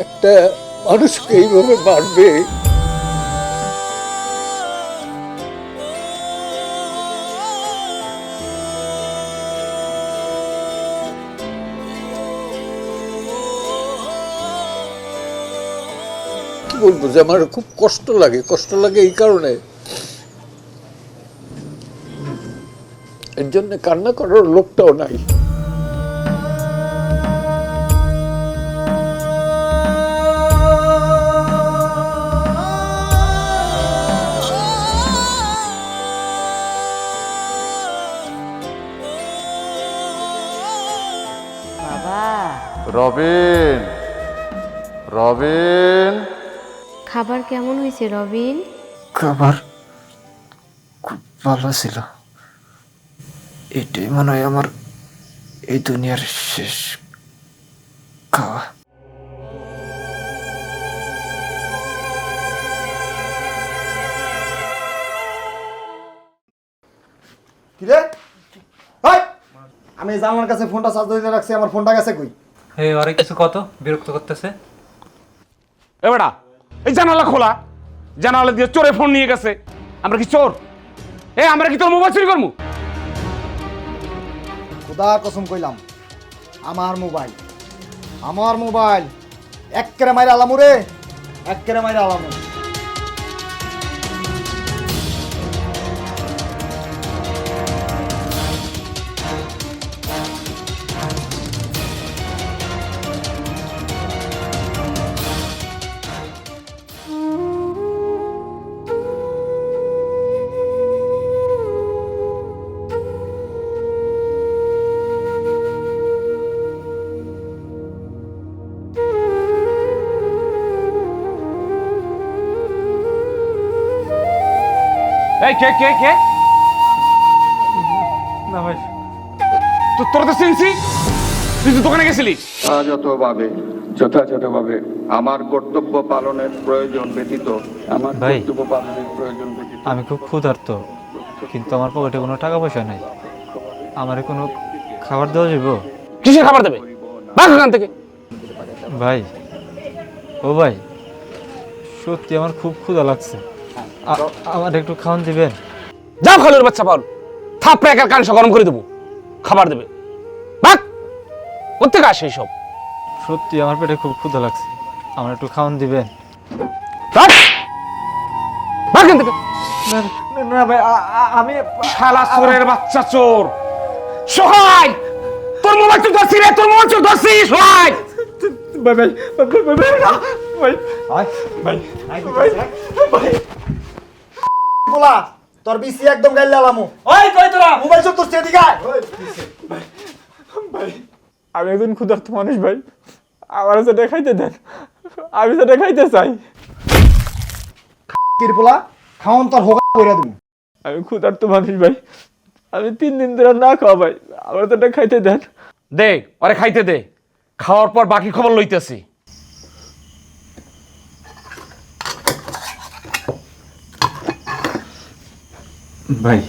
একটা মানুষকে এইভাবে মারবে। বলব যে আমার খুব কষ্ট লাগে কষ্ট লাগে এই কারণে। এর জন্য কান্না করার লোকটাও নাই। বাবা। রবিন রবিন। খাবার কেমন হয়েছে রবিন? খাবার খুব ভালো ছিল। এটাই মনে হয় আমার এই দুনিয়ার শেষ খাওয়া। আমি জানলার কাছে ফোনটা চার্জ দিতে রাখছি আমার ফোনটা গেছে কই? এই আরে কিছু কত? বিরক্ত করতেছে। এ বেটা এই জানালা খোলা। জানালা দিয়ে চোরে ফোন নিয়ে গেছে। আমরা কি চোর? এ আমরা কি তোর মোবাইল চুরি করব খোদা কসম কইলাম আমার মোবাইল আমার মোবাইল এক কেরে মাইরে আলামু রে এক কেরে মাইরে আলামু। এই কে কে কে? না ভাই। তো তোর তো চিনছি? তুই তো দোকানে গেছিলি? যথাযথভাবে যথাযথভাবে আমার কর্তব্য পালনের প্রয়োজন ব্যতীত আমার ভাই। কর্তব্য পালনের প্রয়োজন ব্যতীত। আমি খুব ক্ষুধার্ত কিন্তু আমার পকেটে কোনো টাকা পয়সা নাই। আমারে কোনো খাবার দেওয়া যাব কিসের খাবার দেবে? বাঘ ওখান থেকে। ভাই ও ভাই সত্যি আমার খুব ক্ষুধা লাগছে। আমার একটু খাওয়ান দিবেন যাও খালুর বাচ্চা পাল থাপড়ে একার কানসা গরম করে দেবো খাবার দেবে বাঘ কোথেকে আসে এইসব সত্যি আমার পেটে খুব ক্ষুধা লাগছে আমার একটু খাওয়ান দিবেন না ভাই আমি শালা চোরের বাচ্চা চোর সোহাই তোর মোবাইল চোর ধরছি রে তোর মোবাইল চোর ধরছি সোহাই ভাই ভাই ভাই ভাই ভাই ভাই ভাই ভাই বলা তোর বিসি একদম গাইলে আলামু ওই কই তোরা? মোবাইল চোর তোর সেদিকে আয়। আমি একজন ক্ষুধার্ত মানুষ ভাই। আমার সেটা খাইতে দেন আমি সেটা খাইতে চাই। কিরপোলা খাওন তোর হোগা কইরা দিমু। আমি ক্ষুধার্ত মানুষ ভাই। আমি তিন দিন ধরে না খাওয়া ভাই। আমার সেটা খাইতে দেন। দে আরে খাইতে দে। খাওয়ার পর বাকি খবর লইতেছি। ভাই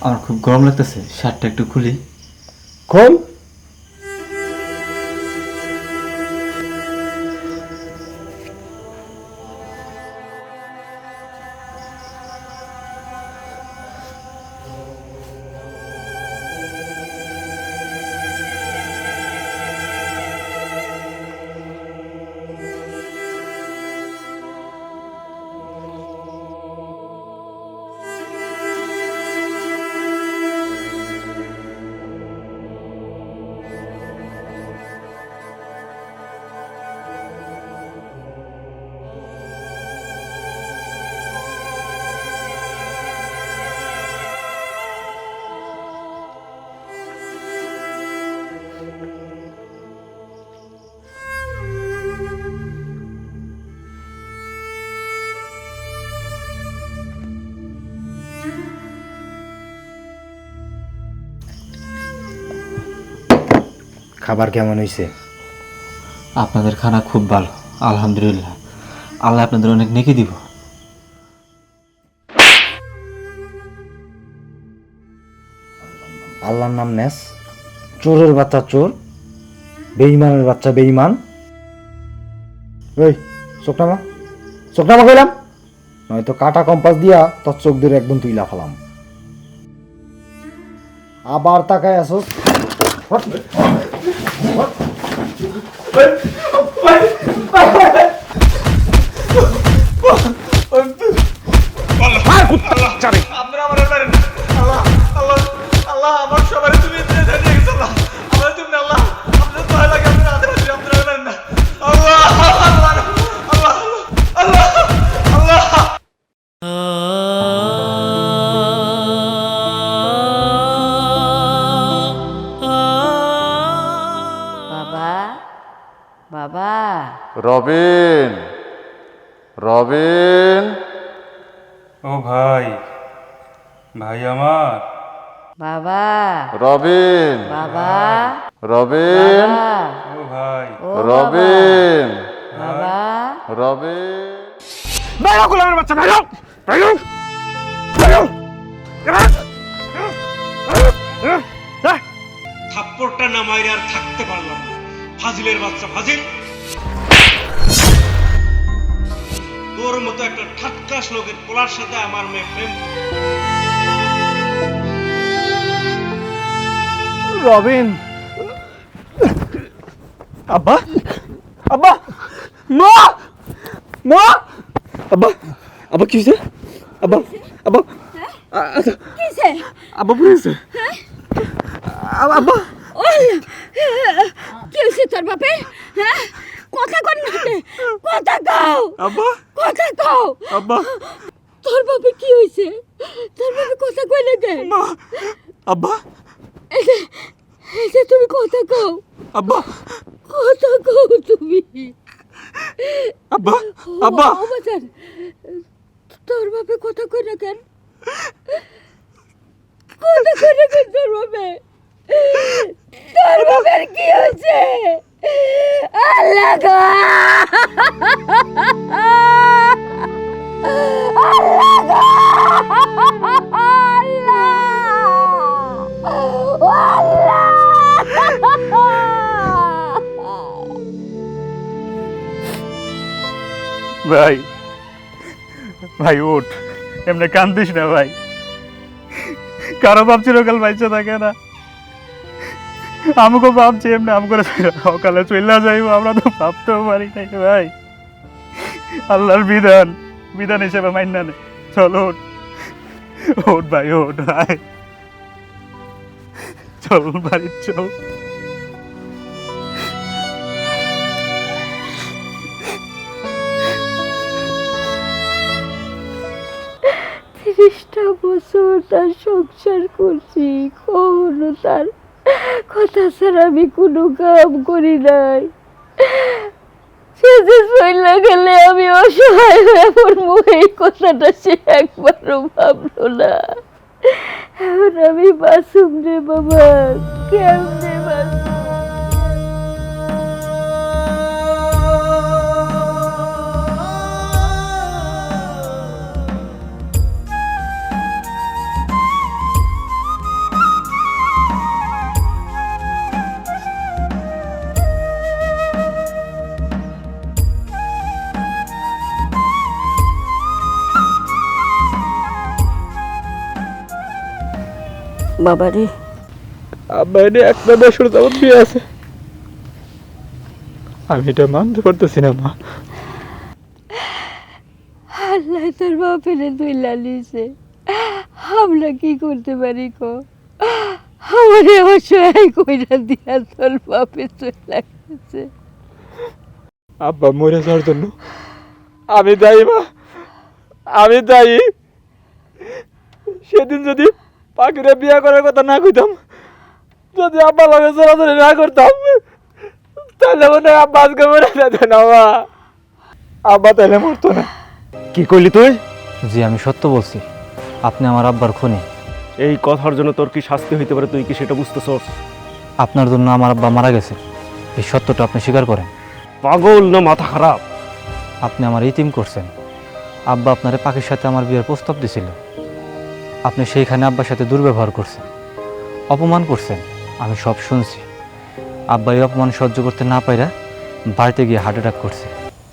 আমার খুব গরম লাগতেছে শার্টটা একটু খুলি। কোন খাবার কেমন হয়েছে আপনাদের খানা খুব ভালো আলহামদুলিল্লাহ। আল্লাহ আপনাদের অনেক নেকি দিব। আল্লাহর নাম নেস। চোরের বাচ্চা চোর বেইমানের বাচ্চা বেইমান ওই চোখ নামা কইলাম। নয়তো কাটা কম্পাস দিয়া তোর চোখ ধরে একদম তুইলা ফেলাম। আবার তাকায় আসোস আর রবিন রবিন। ও ভাই ভাই আমার। বাবা। রবিন। বাবা। রবিন। ও ভাই। রবিন। বাবা। রবিন। বেরো গোলামের বাচ্চা বেরো বেরো বেরো থাপ্পড়টা নামাইরে আর থাকতে পারলাম ফাজিলের বাচ্চা ফাজিল। মতো একটা ঠাটকাস শ্লোকের পোলার সাথে আমার মেয়ে প্রেম রবিন। আব্বা। আব্বা। মা! মা! আব্বা। আব্বা কি হয়েছে আব্বা আব্বা। কিসে? আব্বা আব্বা। কি হয়েছে তোর বাপে? হ্যাঁ? কথা কর না। কথা কও। আব্বা। কথা কও। আব্বা। তোর বাপে কি হয়েছে তোর বাপে কথা কইলে দে মা আব্বা। যে তুমি কথা কও। আব্বা। কথা কও তুমি। আব্বা আব্বা। ও বাজান তোর বাপে কথা কই না কেন? কথা কই না কেন তোর বাপে? তোর বাপের কি হয়েছে আল্লাহ গো! আল্লাহ গো! ভাই ভাই ওঠ এমনি কান্দিস না, ভাই। কারও বাপ চিরকাল বাইচে থাকে না। আমাকে ভাবছি এমনি আম করে সকালে চলে যাইব, আমরা তো ভাবতেও পারি নাই ভাই। আল্লাহর বিধান বিধান হিসেবে মান্য নে। চল ওঠ ভাই ওঠ ভাই। চল বাড়ি চল। তিরিশটা বছর তার সংসার করছি, কখনো তার কথা ছাড়া আমি কোনো কাম করি নাই। সে যে চলে গেলে আমি অসহায় হয়ে পড়ব এই কথাটা সে একবারও ভাবলো না। এখন আমি বাসুম রে বাবা, কেমনে বাসুম বাবারে। আব্বা এটা একটা যাবত বিয়ে আছে। আমি এটা মানতে পারতেছি না মা। আল্লাহ তোর বাপেরে তুই লালিছে আমরা কি করতে পারি কো? আমারে অসহায় কইরা দিয়া তোর বাপে চলে গেছে। আব্বা মরে যাওয়ার জন্য। আমি দায়ী মা। আমি দায়ী। সেদিন যদি পাখিরে বিয়ে করার কথা না কইতাম যদি আব্বা লগে চলাচলি না করতাম তাহলে মনে হয় আব্বা আজকে মরে যেত না মা আব্বা তাহলে মরতো না। কি কইলি তুই? জি আমি সত্য বলছি। আপনি আমার আব্বার খুনি। এই কথার জন্য তোর কি শাস্তি হইতে পারে তুই কি সেটা বুঝতেছস? আপনার জন্য আমার আব্বা মারা গেছে। এই সত্যটা আপনি স্বীকার করেন। পাগল না মাথা খারাপ? আপনি আমার ইতিম করছেন। আব্বা আপনারে পাখির সাথে আমার বিয়ের প্রস্তাব দিছিল। আপনি সেইখানে আব্বার সাথে দুর্ব্যবহার করছেন। অপমান করছেন আমি সব শুনছি। আব্বা এই অপমান সহ্য করতে না পাইরা বাড়িতে গিয়ে হার্ট অ্যাটাক করছে।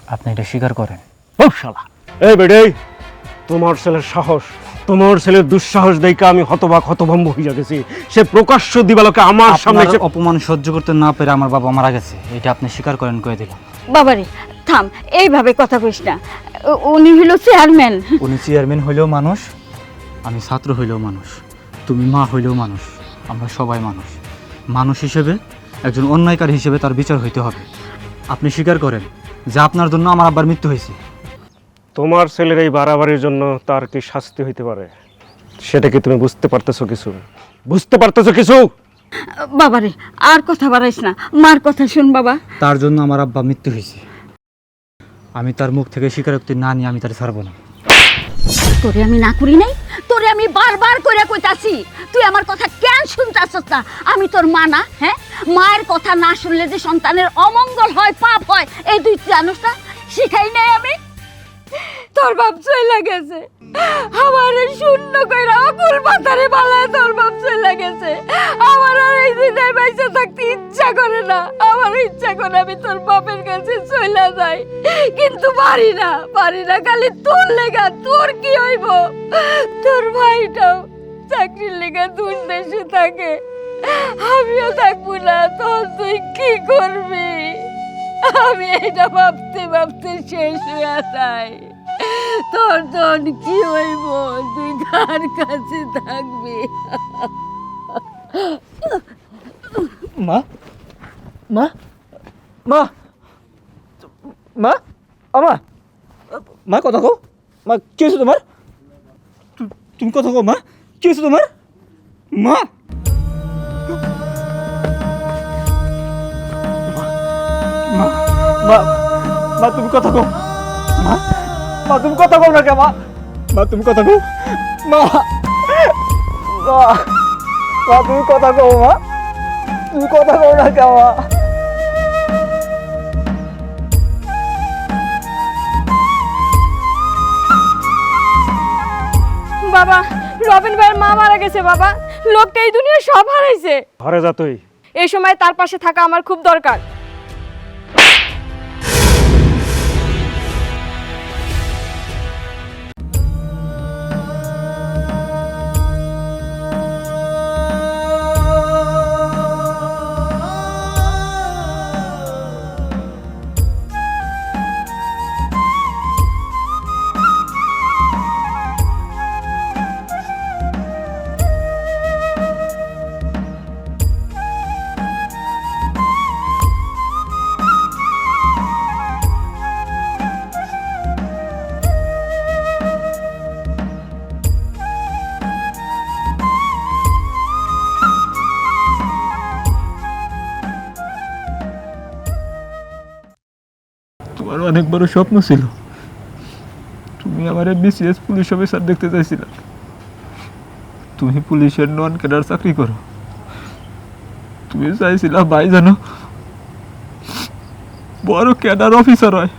আপনি এটা স্বীকার করেন? শালা! এই বেডে তোমার ছেলের সাহস তোমার ছেলের দুঃসাহস দেখে আমি হতবাক হতভম্ব হইয়া গেছি সে প্রকাশ্য দিবালোকে আমার সামনে এসে- অপমান সহ্য করতে না পেরে আমার বাবা মারা গেছে এটা আপনি স্বীকার করেন কয়ে দিলাম। বাবারে থাম এইভাবে কথা কইস না। উ- উনি হলো চেয়ারম্যান উনি চেয়ারম্যান হইলেও মানুষ আমি ছাত্র হইলেও মানুষ তুমি মা হইলেও মানুষ আমরা সবাই মানুষ। মানুষ হিসেবে একজন অন্যায়কারী হিসেবে তার বিচার হইতে হবে। আপনি স্বীকার করেন যে আপনার জন্য আমার আব্বার মৃত্যু হয়েছে। তোমার ছেলের এই বাড়াবাড়ির জন্য তার কি শাস্তি হইতে পারে? সেটা কি তুমি বুঝতে পারতেছো কিছু? বুঝতে পারতেছো কিছু? বাবারে আর কথা বাড়াইস না। মার কথা শুন বাবা। তার জন্য আমার আব্বা মৃত্যু হয়েছে। আমি তার মুখ থেকে স্বীকারোক্তি না নিয়ে আমি তার ছাড়বো না। তোরে আমি না করি নাই, তোরে আমি বারবার করে কইতাছি। তুই আমার কথা কেন শুনতাছস না? আমি তোর মা না হ্যাঁ? মায়ের কথা না শুনলে যে সন্তানের অমঙ্গল হয়, পাপ হয়, এই দুই জানোস না শিখাই নাই আমি। তোর বাপ চইলা গেছে। আমার শূন্য কইরা অকুল মাথারে বালায় তোর বাপ চইলা গেছে। আমার আর এই দুনিয়ায় বাইসে থাকতে ইচ্ছা করে না। আমার ইচ্ছা করে আমি তোর বাপের চইলা যাই। কিন্তু পারি না পারি না, খালি তোর লেগা, তোর কি হইব? তোর ভাইটাও চাকরির লেগা দূর দেশে থাকে। আমিও থাকব না তোর তুই কি করবি? আমি এটা ভাবতে ভাবতে শেষ হয়ে যাই। তোর তোর কি হইব? তুই কার কাছে থাকবি? মা? মা? মা? মা আমা মা। কথা কো মা, কি হয়েছে তোমার তুমি কথা কো মা। কি হয়েছে তোমার মা। মা মা তুমি কথা কো মা মা, তুমি কথা কও না কে মা? মা, তুমি কথা কও। মা মা তুমি কথা কও, মা। তুমি কথা কও না কে মা? বাবা রবিন ভাইয়ের মা মারা গেছে বাবা। লোকটা এই দুনিয়া সব হারাইছে। ঘরে যা তুই। এই সময় তার পাশে থাকা আমার খুব দরকার। তোমার অনেক বড় স্বপ্ন ছিল। তুমি আমার বিসিএস পুলিশ অফিসার দেখতে চাইছিলে। তুমি পুলিশের নন ক্যাডার চাকরি করো। তুমি চাইছিলা ভাই জানো, বড় ক্যাডার অফিসার হয়।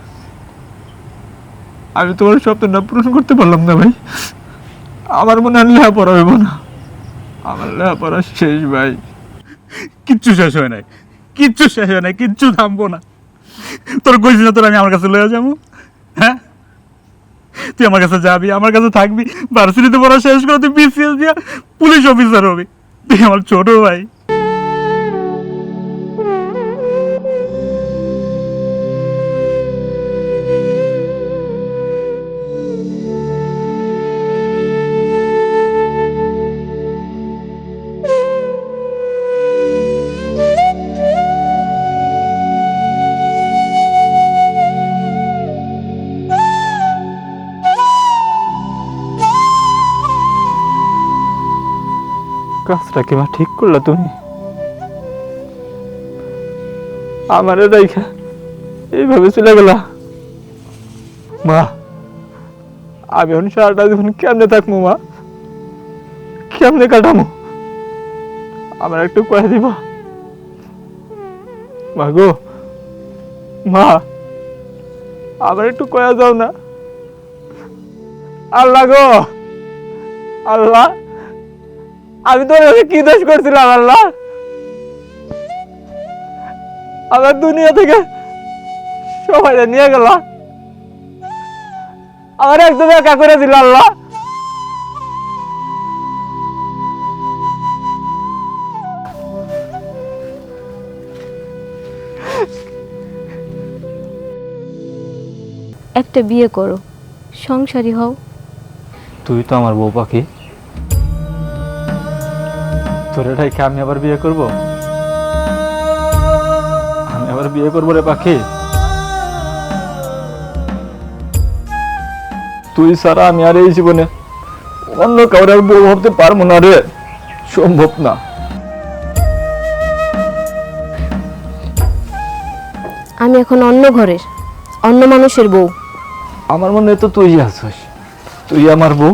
আমি তোমার স্বপ্নটা পূরণ করতে পারলাম না ভাই। আমার মনে হয় লেখাপড়া হইব না। আমার লেখাপড়া শেষ ভাই। কিচ্ছু শেষ হয় নাই। কিচ্ছু শেষ হয় নাই, কিচ্ছু থামবো না। তোর কইছি না তোর আমি আমার কাছে লয়ে যাব? হ্যাঁ? তুই আমার কাছে যাবি, আমার কাছে থাকবি ভার্সিটিতে পড়া শেষ করে তুই বিসিএস দিয়া পুলিশ অফিসার হবি। তুই আমার ছোট ভাই। কাজটা কি মা ঠিক করলা তুমি? আমারে রাইখা এইভাবে চলে গেলা। মা, আমি এখন সারাটা জীবন কেমনে থাকব মা? কেমনে কাটামো আমার একটু কয়ে দিবা মা। গো, মা, আমার একটু কয়া যাও না। আল্লাহ গো, আল্লাহ। আমি তোর কাছে কি দোষ করছিলাম আল্লাহ? আমার দুনিয়া থেকে সবাই নিয়ে গেল। আমার একদম একা করে দিল আল্লাহ। একটা বিয়ে করো সংসারী হও। তুই তো আমার বউ পাখি। তোরে রেখে আমি আবার বিয়ে করব? আমি আবার বিয়ে করব রে পাখি। তুই ছাড়া আমি আর এই জীবনে অন্য কাউরে আর বউ ভাবতে পারব না রে। সম্ভব না। আমি এখন অন্য ঘরের অন্য মানুষের বউ। আমার মনে তো তুই আছিস। তুই আমার বউ।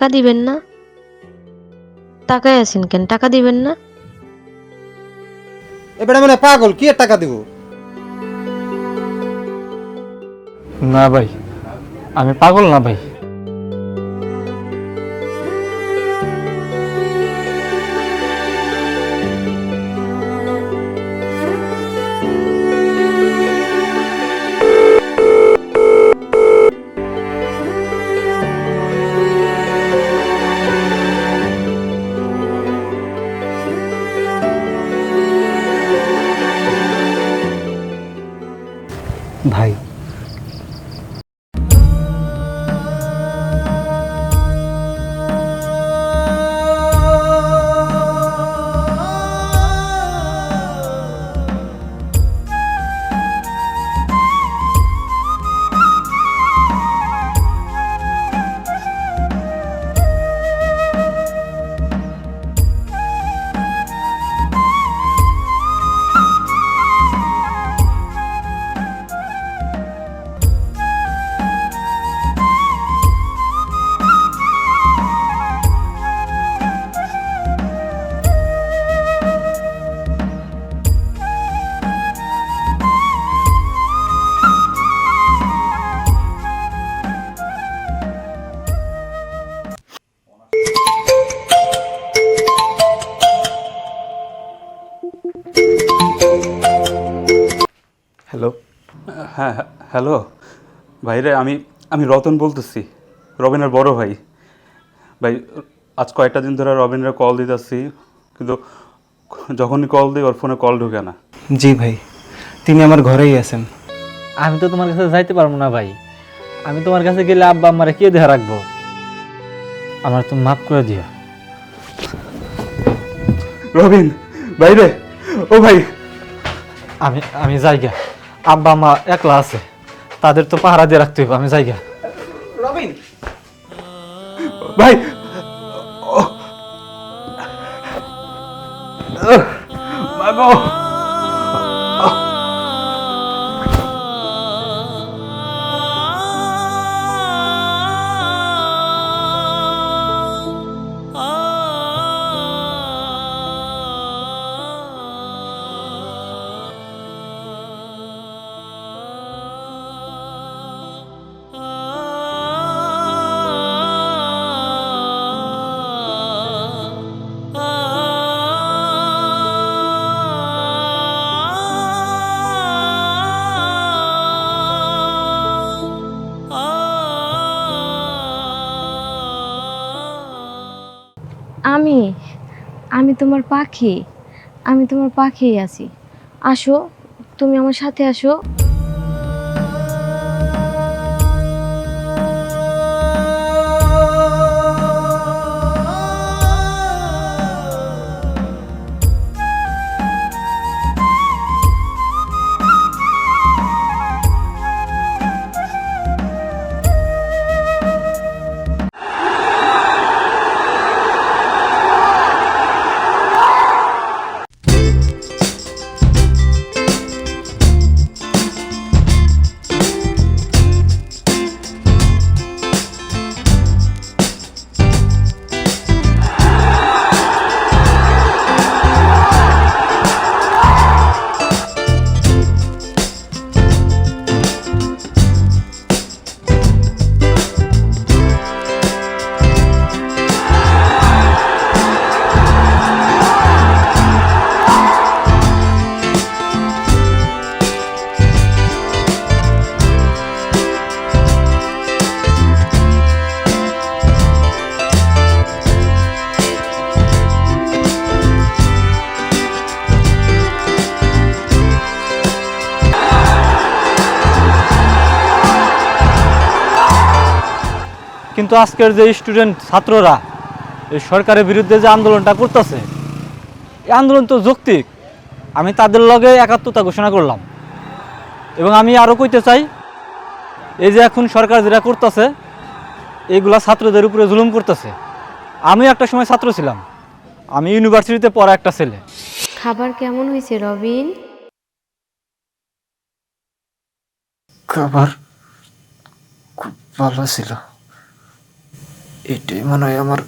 টাকা দিবেন না? টাকায় আছেন কেন? টাকা দিবেন না? এবারে মানে পাগল কি আর টাকা দিব? না ভাই আমি পাগল না ভাই। ভাইরে আমি আমি রতন বলতেছি রবিনের বড় ভাই। ভাই আজ কয়েকটা দিন ধরে রবিনের কল দিতেছি কিন্তু যখনই কল দিই ওর ফোনে কল ঢুকে না। জি ভাই তিনি আমার ঘরেই আছেন। আমি তো তোমার কাছে যাইতে পারব না ভাই। আমি তোমার কাছে গেলে আব্বা আমারে কে দেহা রাখব? আমার তুমি মাফ করে দিও। রবিন ভাই ভাইরে ও ভাই। আমি আমি যাই যাইগা। আব্বা মা একলা আছে। তাদের তো পাহারা দিয়ে রাখতে হইব আমি যাইগা রবিন! ভাই! ও। আহ, মাগো! তোমার পাখি? আমি তোমার পাখিই আছি। আসো তুমি আমার সাথে আসো। কিন্তু আজকের যে স্টুডেন্ট ছাত্ররা এই সরকারের বিরুদ্ধে যে আন্দোলনটা করতেছে এই আন্দোলন তো যৌক্তিক। আমি তাদের লগে একাত্মতা ঘোষণা করলাম। এবং আমি আরও কইতে চাই এই যে এখন সরকার যেটা করতেছে এইগুলা ছাত্রদের উপরে জুলুম করতেছে। আমি একটা সময় ছাত্র ছিলাম। আমি ইউনিভার্সিটিতে পড়া একটা ছেলে। খাবার কেমন হয়েছে রবিন? খাবার খুব ভালো ছিল। এটাই মনে হয় আমার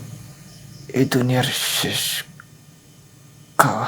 এই দুনিয়ার শেষ খাওয়া।